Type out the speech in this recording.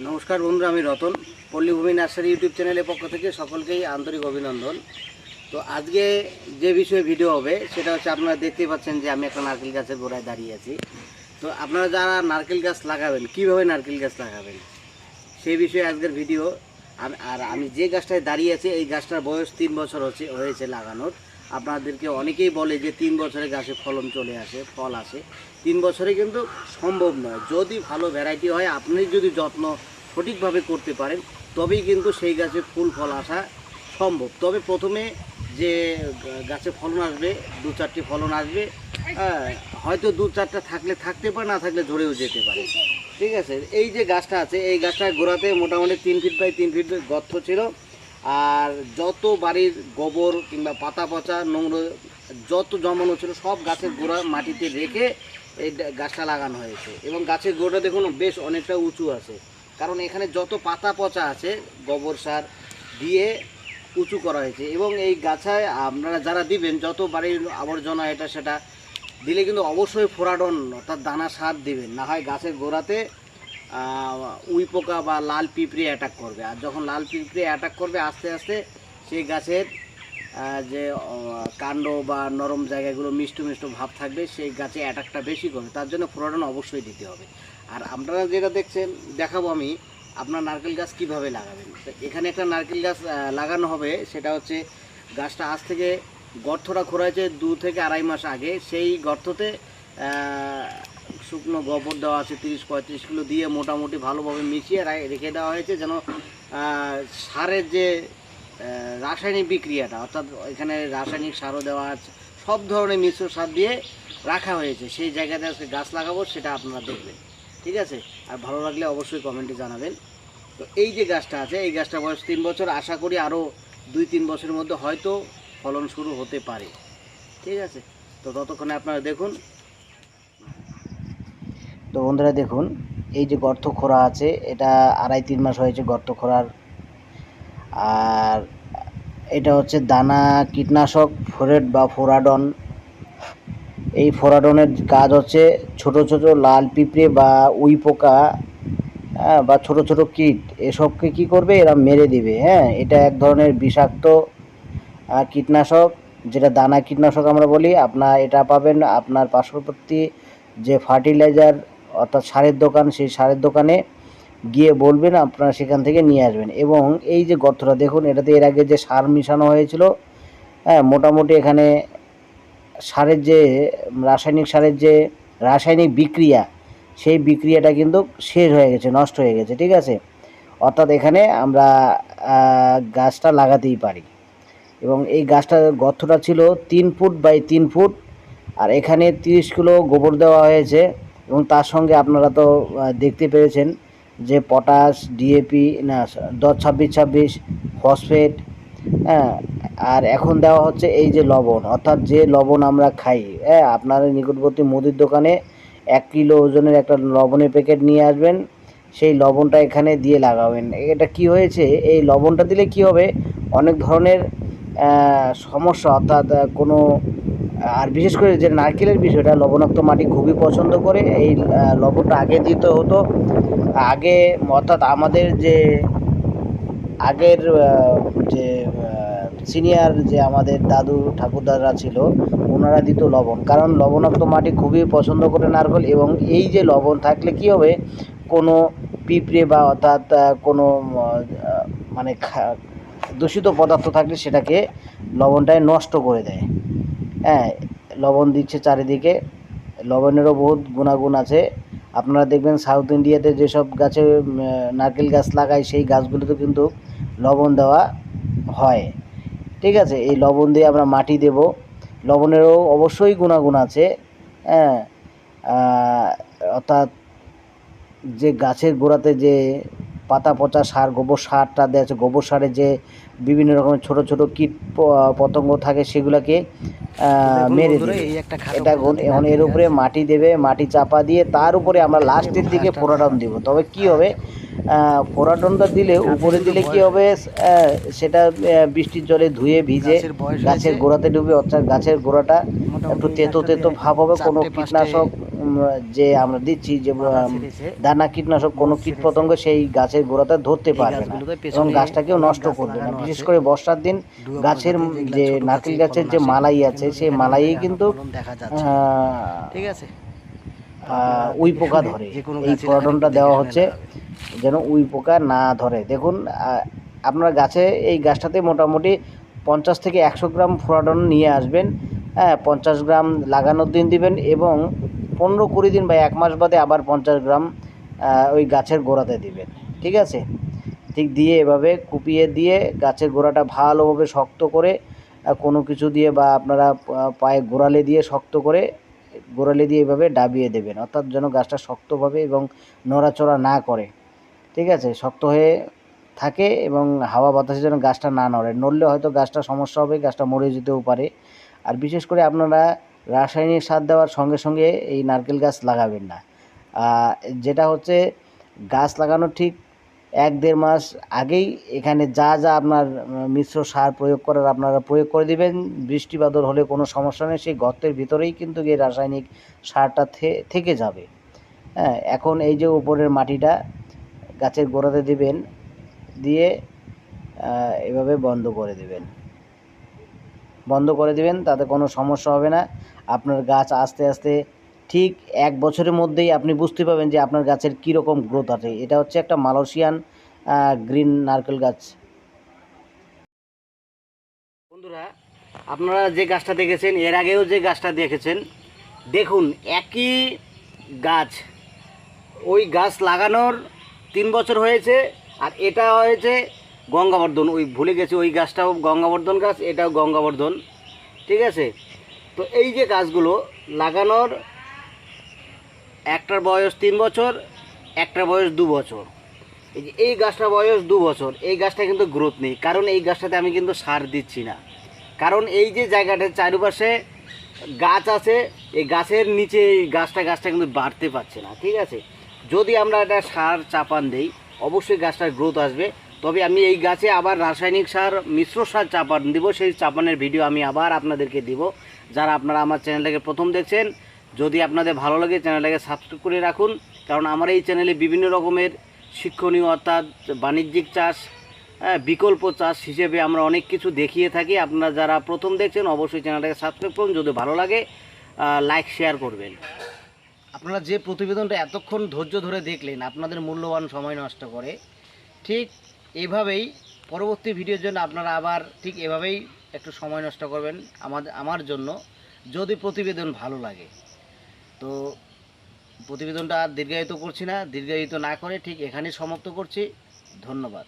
নমস্কার বন্ধুরা, আমি রতন। পল্লীভূমি নার্সারি ইউটিউব চ্যানেলের পক্ষ থেকে সকলকেই আন্তরিক অভিনন্দন। তো আজকে যে বিষয়ে ভিডিও হবে, সেটা হচ্ছে আপনারা দেখতেই পাচ্ছেন যে আমি একটা নারকেল গাছের গোড়ায় দাঁড়িয়ে আছি। তো আপনারা যারা নারকেল গাছ লাগাবেন, কীভাবে নারকেল গাছ লাগাবেন, সেই বিষয়ে আজকের ভিডিও আর- আর আমি যে গাছটায় দাঁড়িয়ে আছি, এই গাছটার বয়স তিন বছর হচ্ছে হয়েছে লাগানোর। আপনাদেরকে অনেকেই বলে যে তিন বছরে গাছে ফলন চলে আসে ফল আসে। তিন বছরে কিন্তু সম্ভব নয়। যদি ভালো ভ্যারাইটি হয় আপনি যদি যত্ন সঠিকভাবে করতে পারেন তবেই কিন্তু সেই গাছে ফুল ফল আসা সম্ভব। তবে প্রথমে যে গাছে ফলন আসবে দু চারটি ফলন আসবে হ্যাঁ, হয়তো দু চারটা থাকলে থাকতে পারে না থাকলে ধরেও যেতে পারে। ঠিক আছে? এই যে গাছটা আছে এই গাছটার গোড়াতে মোটামুটি তিন ফিট বাই তিন ফিট গর্ত ছিল। আর যত বাড়ির গোবর কিংবা পাতা পচা, নোংরা, যত জমানো ছিল, সব গাছের গোড়া মাটিতে রেখে এই গাছটা লাগানো হয়েছে। এবং গাছের গোড়া দেখুন, বেশ অনেকটা উঁচু আছে। কারণ এখানে যত পাতা পচা আছে, গোবর সার দিয়ে উঁচু করা হয়েছে। এবং এই গাছায় আপনারা যারা দিবেন, যত বাড়ির আবর্জনা এটা, সেটা দিলে কিন্তু অবশ্যই ফোরাডন, অর্থাৎ দানা সার দিবেন। না হয় গাছের গোড়াতে উই পোকা বা লাল পিঁপড়ে অ্যাটাক করবে। আর যখন লাল পিঁপড়ে অ্যাটাক করবে, আস্তে আস্তে সেই গাছের যে কাণ্ড বা নরম জায়গাগুলো মিষ্টু মিষ্টু ভাব থাকবে, সেই গাছে অ্যাটাকটা বেশি করবে। তার জন্য ফ্লোরাডন অবশ্যই দিতে হবে। আর আপনারা যেটা দেখছেন, দেখাবো আমি, আপনার নারকেল গাছ কীভাবে লাগাবেন? এখানে একটা নারকেল গাছ লাগানো হবে, সেটা হচ্ছে গাছটা আজ থেকে গর্তটা খোঁড়া দু থেকে আড়াই মাস আগে। সেই গর্ততে শুকনো গোবর দেওয়া আছে, তিরিশ পঁয়ত্রিশ কিলো দিয়ে মোটামুটি ভালোভাবে মিশিয়ে রেখে দেওয়া হয়েছে যেন সারের যে রাসায়নিক বিক্রিয়াটা, অর্থাৎ এখানে রাসায়নিক সারও দেওয়া আছে, সব ধরনের মিশ্র সার দিয়ে রাখা হয়েছে। সেই জায়গাতে আজকে গাছ লাগাবো, সেটা আপনারা দেখবেন। ঠিক আছে? আর ভালো লাগলে অবশ্যই কমেন্টে জানাবেন। তো এই যে গাছটা আছে, এই গাছটা বয়স তিন বছর, আশা করি আরও দুই তিন বছরের মধ্যে হয়তো ফলন শুরু হতে পারে। ঠিক আছে? তো ততক্ষণে আপনারা দেখুন তো বন্ধুরা দেখুন, এই যে গর্ত খোঁড়া আছে, এটা আড়াই তিন মাস হয়েছে গর্ত খোঁড়ার। আর এটা হচ্ছে দানা কীটনাশক, ফোরেট বা ফোরাডন। এই ফোরাডনের কাজ হচ্ছে ছোট ছোট লাল পিঁপড়ে বা উই পোকা হ্যাঁ বা ছোট ছোট কীট, এসবকে কি করবে? এরা মেরে দিবে হ্যাঁ? এটা এক ধরনের বিষাক্ত কীটনাশক, যেটা দানা কীটনাশক আমরা বলি। আপনার এটা পাবেন আপনার পার্শ্ববর্তী যে ফার্টিলাইজার অর্থাৎ সারের দোকান, সেই সারের দোকানে গিয়ে বলবেন, আপনারা সেখান থেকে নিয়ে আসবেন। এবং এই যে গর্তটা দেখুন, এটাতে এর আগে যে সার মিশানো হয়েছিল হ্যাঁ মোটামুটি এখানে সারের যে রাসায়নিক সারের যে রাসায়নিক বিক্রিয়া, সেই বিক্রিয়াটা কিন্তু শেষ হয়ে গেছে, নষ্ট হয়ে গেছে, ঠিক আছে? অর্থাৎ এখানে আমরা গাছটা লাগাতেই পারি। এবং এই গাছটার গর্তটা ছিল তিন ফুট বাই তিন ফুট, আর এখানে তিরিশ কিলো গোবর দেওয়া হয়েছে। এবং তার সঙ্গে আপনারা তো দেখতে পেরেছেন যে পটাশ ডিএপি না, দশ ছাব্বিশ ছাব্বিশ, ফসফেট হ্যাঁ আর এখন দেওয়া হচ্ছে এই যে লবণ, অর্থাৎ যে লবণ আমরা খাই হ্যাঁ আপনার নিকটবর্তী মুদির দোকানে এক কিলো ওজনের একটা লবণের প্যাকেট নিয়ে আসবেন, সেই লবণটা এখানে দিয়ে লাগাবেন। এটা কি হয়েছে? এই লবণটা দিলে কি হবে? অনেক ধরনের সমস্যা, অর্থাৎ কোনো আর বিশেষ করে যে নারকেলের বিষয়টা, লবণাক্ত মাটি খুবই পছন্দ করে। এই লবণটা আগে দিতে হতো। আগে, অর্থাৎ আমাদের যে আগের যে সিনিয়র যে আমাদের দাদু ঠাকুরদারা ছিল, ওনারা দিত লবণ। কারণ লবণাক্ত মাটি খুবই পছন্দ করে নারকেল এবং এই যে লবণ থাকলে কি হবে, কোনো পিঁপড়ে বা অর্থাৎ কোনো মানে দূষিত পদার্থ থাকলে সেটাকে লবণটায় নষ্ট করে দেয়। হ্যাঁ লবণ দিচ্ছে চারিদিকে। লবণেরও বহুত গুণাগুণ আছে। আপনারা দেখবেন সাউথ ইন্ডিয়াতে যেসব গাছে নারকেল গাছ লাগায়, সেই গাছগুলোতে কিন্তু লবণ দেওয়া হয়। ঠিক আছে, এই লবণ দিয়ে আমরা মাটি দেব। লবণেরও অবশ্যই গুণাগুণ আছে। হ্যাঁ অর্থাৎ যে গাছের গোড়াতে যে পাতা পচা সার, গোবর সারটা দেওয়া আছে, গোবর সারে যে বিভিন্ন রকমের ছোট ছোট কীট পতঙ্গ থাকে, সেগুলোকে মেরে দিই এটা এখন এর উপরে মাটি দেবে মাটি চাপা দিয়ে তার উপরে আমরা লাস্টের দিকে ফোরাটন দেবো। তবে কি হবে ফোরাটনটা দিলে উপরে দিলে কি হবে সেটা বৃষ্টির জলে ধুয়ে ভিজে গাছের। গোড়াতে ডুবে অর্থাৎ গাছের গোড়াটা একটু তেতো তেতো ভাব হবে কোনো কীটনাশক যে আমরা দিচ্ছি যে। দানা কীটনাশক কোনো কীট পতঙ্গ সেই গাছের গোড়াতে ধরতে পারবে না। এবং গাছটাকেও নষ্ট করবে না। বিশেষ করে বর্ষার দিন গাছের যে নারকেল গাছের যে মালাই আছে সেই এখানে মালাই কিন্তু ঠিক আছে। উই পোকা ধরে। এই গাছের দেওয়া হচ্ছে যেন উই পোকা না ধরে। দেখুন আপনার গাছে এই গাছটাতে মোটামুটি পঞ্চাশ থেকে একশো গ্রাম ফোরাডন নিয়ে আসবেন। হ্যাঁ পঞ্চাশ গ্রাম লাগানোর দিন দিবেন এবং পনেরো কুড়ি দিন বা এক মাস বাদে আবার পঞ্চাশ গ্রাম ওই গাছের গোড়াতে দিবেন, ঠিক আছে? ঠিক দিয়ে এভাবে কুপিয়ে দিয়ে গাছের গোড়াটা ভালোভাবে শক্ত করে কোনো কিছু দিয়ে বা আপনারা পায়ে গোড়ালে দিয়ে শক্ত করে গোড়ালে দিয়ে এভাবে ডাবিয়ে দেবেন, অর্থাৎ যেন গাছটা শক্তভাবে এবং নড়াচড়া না করে, ঠিক আছে? শক্ত হয়ে থাকে এবং হাওয়া বাতাসে যেন গাছটা না নড়ে, নড়লে হয়তো গাছটা সমস্যা হবে, গাছটা মরে যেতেও পারে। আর বিশেষ করে আপনারা রাসায়নিক সার দেওয়ার সঙ্গে সঙ্গে এই নারকেল গাছ লাগাবেন না। যেটা হচ্ছে গাছ লাগানোর ঠিক এক দেড় মাস আগেই এখানে যা যা আপনার মিশ্র সার প্রয়োগ করার আপনারা প্রয়োগ করে দিবেন। বৃষ্টি বাদল হলে কোনো সমস্যা নেই, সেই গর্তের ভিতরেই কিন্তু এই রাসায়নিক সারটা থেকে যাবে। হ্যাঁ এখন এই যে উপরের মাটিটা গাছের গোড়াতে দিবেন, দিয়ে এভাবে বন্ধ করে দেবেন। বন্ধ করে দিবেন, তাতে কোনো সমস্যা হবে না। আপনার গাছ আস্তে আস্তে ঠিক এক বছরের মধ্যেই আপনি বুঝতে পারবেন যে আপনার গাছের কীরকম গ্রোথ আছে। এটা হচ্ছে একটা মালয়েশিয়ান গ্রিন নারকেল গাছ। বন্ধুরা, আপনারা যে গাছটা দেখেছেন, এর আগেও যে গাছটা দেখেছেন, দেখুন একই গাছ। ওই গাছ লাগানোর তিন বছর হয়েছে, আর এটা হয়েছে গঙ্গাবর্ধন, ওই ভুলে গেছি ওই গাছটাও গঙ্গাবর্ধন গাছ, এটাও গঙ্গাবর্ধন, ঠিক আছে? তো এই যে গাছগুলো লাগানোর একটার বয়স তিন বছর, একটার বয়স দু বছর। এই যে এই গাছটার বয়স দু বছর, এই গাছটা কিন্তু গ্রোথ নেই, কারণ এই গাছটাতে আমি কিন্তু সার দিচ্ছি না। কারণ এই যে জায়গাটার চারিপাশে গাছ আছে, এই গাছের নিচে এই গাছটা গাছটা কিন্তু বাড়তে পারছে না, ঠিক আছে? যদি আমরা একটা সার চাপান দেই, অবশ্যই গাছটার গ্রোথ আসবে। তবে আমি এই গাছে আবার রাসায়নিক সার, মিশ্র সার চাপান দিব। সেই চাপানের ভিডিও আমি আবার আপনাদেরকে দিব। যারা আপনারা আমার চ্যানেলটাকে প্রথম দেখছেন, যদি আপনাদের ভালো লাগে চ্যানেলটাকে সাবস্ক্রাইব করে রাখুন। কারণ আমার এই চ্যানেলে বিভিন্ন রকমের শিক্ষণীয় অর্থাৎ বাণিজ্যিক চাষ হ্যাঁ বিকল্প চাষ হিসেবে আমরা অনেক কিছু দেখিয়ে থাকি। আপনারা যারা প্রথম দেখছেন, অবশ্যই চ্যানেলটাকে সাবস্ক্রাইব করুন। যদি ভালো লাগে লাইক শেয়ার করবেন। আপনারা যে প্রতিবেদনটা এতক্ষণ ধৈর্য ধরে দেখলেন, আপনাদের মূল্যবান সময় নষ্ট করে, ঠিক এভাবেই পরবর্তী ভিডিওর জন্য আপনারা আবার ঠিক এভাবেই একটু সময় নষ্ট করবেন আমাদের, আমার জন্য, যদি প্রতিবেদন ভালো লাগে। তো প্রতিবেদনটা আর দীর্ঘায়িত করছি না, দীর্ঘায়িত না করে ঠিক এখানেই সমাপ্ত করছি। ধন্যবাদ।